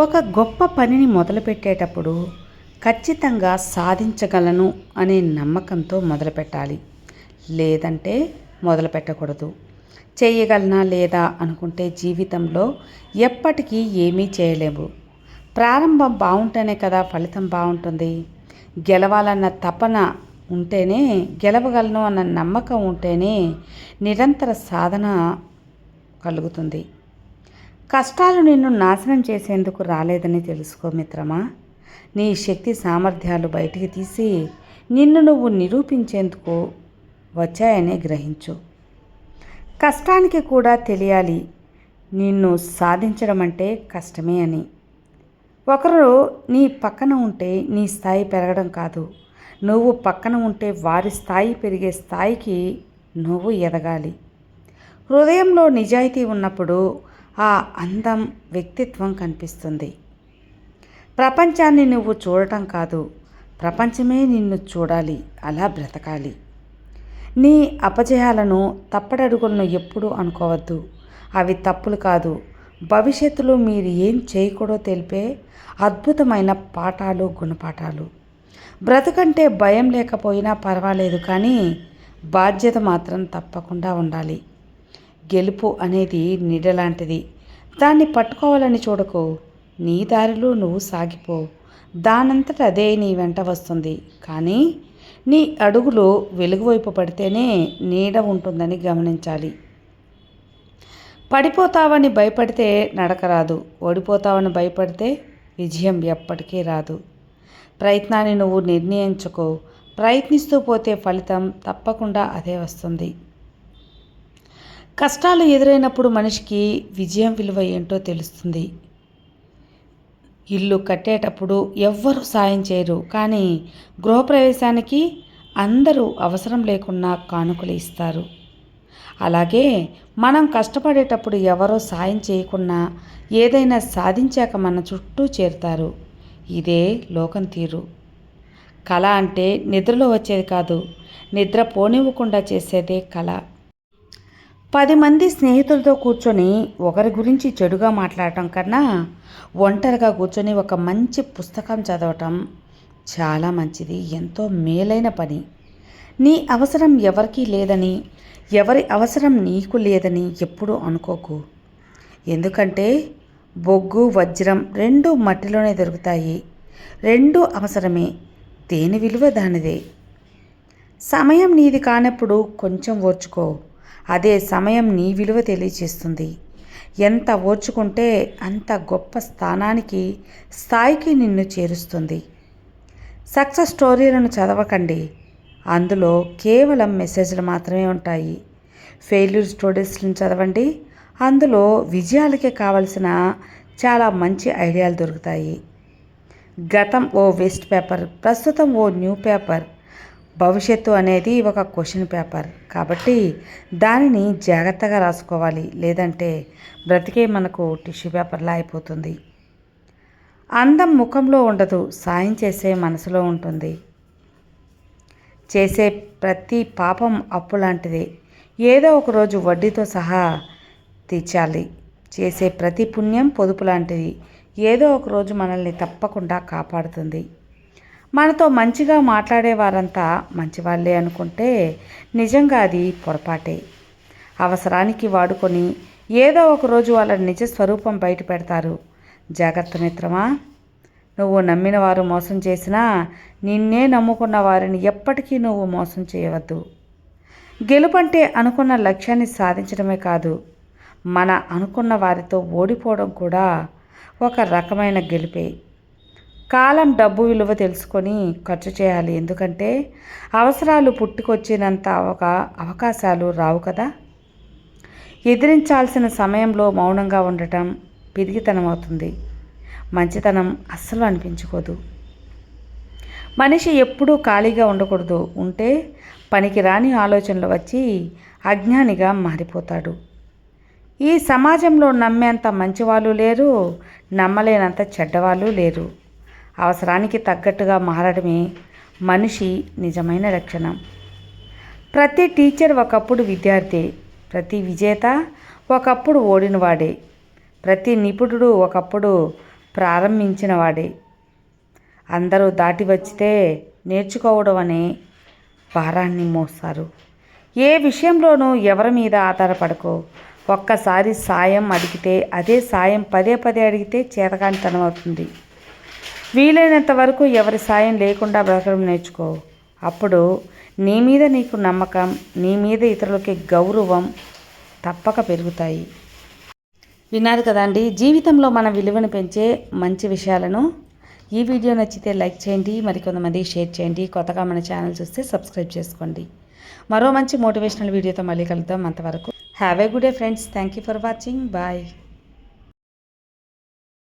ఒక గొప్ప పనిని మొదలుపెట్టేటప్పుడు ఖచ్చితంగా సాధించగలను అనే నమ్మకంతో మొదలుపెట్టాలి. లేదంటే మొదలుపెట్టకూడదు. చేయగలనా లేదా అనుకుంటే జీవితంలో ఎప్పటికీ ఏమీ చేయలేము. ప్రారంభం బాగుంటేనే కదా ఫలితం బాగుంటుంది. గెలవాలన్న తపన ఉంటేనే గెలవగలను అన్న నమ్మకం ఉంటేనే నిరంతర సాధన కలుగుతుంది. కష్టాలు నిన్ను నాశనం చేసేందుకు రాలేదని తెలుసుకో మిత్రమా. నీ శక్తి సామర్థ్యాలు బయటికి తీసి నిన్ను నువ్వు నిరూపించేందుకు వచ్చాయని గ్రహించు. కష్టానికి కూడా తెలియాలి నిన్ను సాధించడం అంటే కష్టమే అని. ఒకరు నీ పక్కన ఉంటే నీ స్థాయి పెరగడం కాదు. నువ్వు పక్కన ఉంటే వారి స్థాయి పెరిగే స్థాయికి నువ్వు ఎదగాలి. హృదయంలో నిజాయితీ ఉన్నప్పుడు ఆ అందం వ్యక్తిత్వం కనిపిస్తుంది. ప్రపంచాన్ని నువ్వు చూడటం కాదు ప్రపంచమే నిన్ను చూడాలి అలా బ్రతకాలి. నీ అపజయాలను తప్పడడుగులను ఎప్పుడూ అనుకోవద్దు. అవి తప్పులు కాదు. భవిష్యత్తులో మీరు ఏం చేయకూడదో తెలిపే అద్భుతమైన పాఠాలు గుణపాఠాలు. బ్రతకంటే భయం లేకపోయినా పర్వాలేదు కానీ బాధ్యత మాత్రం తప్పకుండా ఉండాలి. గెలుపు అనేది నీడ లాంటిది దాన్ని పట్టుకోవాలని చూడకు. నీ దారిలో నువ్వు సాగిపో. దానంతట అదే నీ వెంట వస్తుంది. కానీ నీ అడుగులు వెలుగువైపు పడితేనే నీడ ఉంటుందని గమనించాలి. పడిపోతావని భయపడితే నడక రాదు. ఓడిపోతావని భయపడితే విజయం ఎప్పటికీ రాదు. ప్రయత్నాన్ని నువ్వు నిర్ణయించుకో. ప్రయత్నిస్తూ పోతే ఫలితం తప్పకుండా అదే వస్తుంది. కష్టాలు ఎదురైనప్పుడు మనిషికి విజయం విలువ ఏంటో తెలుస్తుంది. ఇల్లు కట్టేటప్పుడు ఎవ్వరు సాయం చేయరు. కానీ గృహప్రవేశానికి అందరూ అవసరం లేకుండా కానుకలు ఇస్తారు. అలాగే మనం కష్టపడేటప్పుడు ఎవరో సాయం చేయకున్నా ఏదైనా సాధించాక మన చుట్టూ చేరుతారు. ఇదే లోకం తీరు. కళ అంటే నిద్రలో వచ్చేది కాదు. నిద్ర పోనివ్వకుండా చేసేదే కళ. పది మంది స్నేహితులతో కూర్చొని ఒకరి గురించి చెడుగా మాట్లాడటం కన్నా ఒంటరిగా కూర్చొని ఒక మంచి పుస్తకం చదవటం చాలా మంచిది ఎంతో మేలైన పని. నీ అవసరం ఎవరికీ లేదని ఎవరి అవసరం నీకు లేదని ఎప్పుడూ అనుకోకు. ఎందుకంటే బొగ్గు వజ్రం రెండు మట్టిలోనే దొరుకుతాయి. రెండు అవసరమే దేని విలువ దానిదే. సమయం నీది కానప్పుడు కొంచెం ఓర్చుకో. అదే సమయం నీ విలువ తెలియచేస్తుంది. ఎంత ఓర్చుకుంటే అంత గొప్ప స్థానానికి స్థాయికి నిన్ను చేరుస్తుంది. సక్సెస్ స్టోరీలను చదవకండి. అందులో కేవలం మెసేజ్లు మాత్రమే ఉంటాయి. ఫెయిల్యూర్ స్టోరీస్ని చదవండి. అందులో విజయాలకే కావలసిన చాలా మంచి ఐడియాలు దొరుకుతాయి. గతం ఓ వేస్ట్ పేపర్ ప్రస్తుతం ఓ న్యూ పేపర్. భవిష్యత్తు అనేది ఒక క్వశ్చన్ పేపర్. కాబట్టి దానిని జాగ్రత్తగా రాసుకోవాలి. లేదంటే బ్రతికే మనకు టిష్యూ పేపర్లా అయిపోతుంది. అందం ముఖంలో ఉండదు. సాయం చేసే మనసులో ఉంటుంది. చేసే ప్రతి పాపం అప్పు లాంటిదే ఏదో ఒక రోజు వడ్డీతో సహా తీర్చాలి. చేసే ప్రతి పుణ్యం పొదుపు లాంటిది ఏదో ఒక రోజు మనల్ని తప్పకుండా కాపాడుతుంది. మనతో మంచిగా మాట్లాడే వారంతా మంచివాళ్ళే అనుకుంటే నిజంగా అది పొరపాటే. అవసరానికి వాడుకొని ఏదో ఒక రోజు వాళ్ళ నిజ స్వరూపం బయట పెడతారు. జాగ్రత్త మిత్రమా నువ్వు నమ్మిన వారు మోసం చేసినా నిన్నే నమ్ముకున్న వారిని ఎప్పటికీ నువ్వు మోసం చేయవద్దు. గెలుపంటే అనుకున్న లక్ష్యాన్ని సాధించడమే కాదు మన అనుకున్న వారితో ఓడిపోవడం కూడా ఒక రకమైన గెలుపే. కాలం డబ్బు విలువ తెలుసుకొని ఖర్చు చేయాలి. ఎందుకంటే అవసరాలు పుట్టుకొచ్చినంత ఒక అవకాశాలు రావు కదా. ఎదిరించాల్సిన సమయంలో మౌనంగా ఉండటం పిరిగితనం అవుతుంది మంచితనం అస్సలు అనిపించుకోదు. మనిషి ఎప్పుడూ ఖాళీగా ఉండకూడదు. ఉంటే పనికి రాని ఆలోచనలు వచ్చి అజ్ఞానిగా మారిపోతాడు. ఈ సమాజంలో నమ్మేంత మంచివాళ్ళు లేరు నమ్మలేనంత చెడ్డవాళ్ళు లేరు. అవసరానికి తగ్గట్టుగా మారడమే మనిషి నిజమైన లక్షణం. ప్రతి టీచర్ ఒకప్పుడు విద్యార్థి ప్రతి విజేత ఒకప్పుడు ఓడినవాడే ప్రతి నిపుణుడు ఒకప్పుడు ప్రారంభించిన వాడే అందరూ దాటి వచ్చితే నేర్చుకోవడం అనే భారాన్ని మోస్తారు. ఏ విషయంలోనూ ఎవరి మీద ఆధారపడకో. ఒక్కసారి సాయం అడిగితే అదే సాయం పదే పదే అడిగితే చేతకానితనం అవుతుంది. వీలైనంత వరకు ఎవరి సాయం లేకుండా బ్రతకడం నేర్చుకో. అప్పుడు నీ మీద నీకు నమ్మకం నీ మీద ఇతరులకి గౌరవం తప్పక పెరుగుతాయి. విన్నారు కదండి? జీవితంలో మన విలువను పెంచే మంచి విషయాలను. ఈ వీడియో నచ్చితే లైక్ చేయండి మరికొంతమంది షేర్ చేయండి. కొత్తగా మన ఛానల్ చూస్తే సబ్స్క్రైబ్ చేసుకోండి. మరో మంచి మోటివేషనల్ వీడియోతో మళ్ళీ కలుద్దాం అంతవరకు. Have a good day friends thank you for watching bye